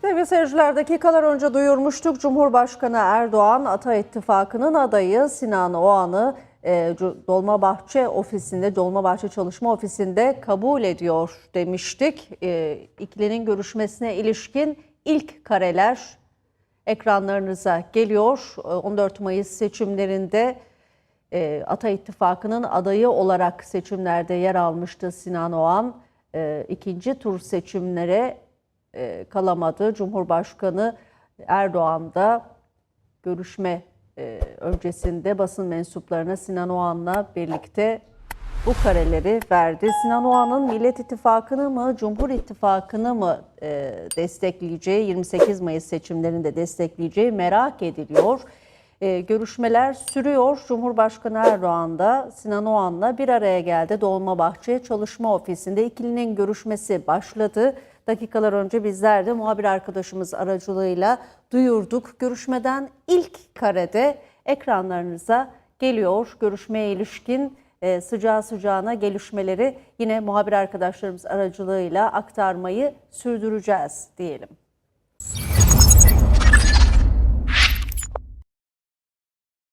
Sevgili seyirciler dakikalar önce duyurmuştuk. Cumhurbaşkanı Erdoğan Ata İttifakı'nın adayı Sinan Oğan'ı e, Dolmabahçe ofisinde, Dolmabahçe Çalışma Ofisi'nde kabul ediyor demiştik. E, ikilinin görüşmesine ilişkin ilk kareler ekranlarınıza geliyor. E, 14 Mayıs seçimlerinde e, Ata İttifakı'nın adayı olarak seçimlerde yer almıştı Sinan Oğan. E, ikinci tur seçimlere e, kalamadı. Cumhurbaşkanı Erdoğan da görüşme e, öncesinde basın mensuplarına Sinan Oğan'la birlikte bu kareleri verdi. Sinan Oğan'ın Millet İttifakı'nı mı, Cumhur İttifakı'nı mı e, destekleyeceği, 28 Mayıs seçimlerinde destekleyeceği merak ediliyor. E, görüşmeler sürüyor. Cumhurbaşkanı Erdoğan da Sinan Oğan'la bir araya geldi. Dolmabahçe Çalışma Ofisi'nde ikilinin görüşmesi başladı. Dakikalar önce bizler de muhabir arkadaşımız aracılığıyla duyurduk. Görüşmeden ilk karede ekranlarınıza geliyor. Görüşmeye ilişkin e, sıcağı sıcağına gelişmeleri yine muhabir arkadaşlarımız aracılığıyla aktarmayı sürdüreceğiz diyelim.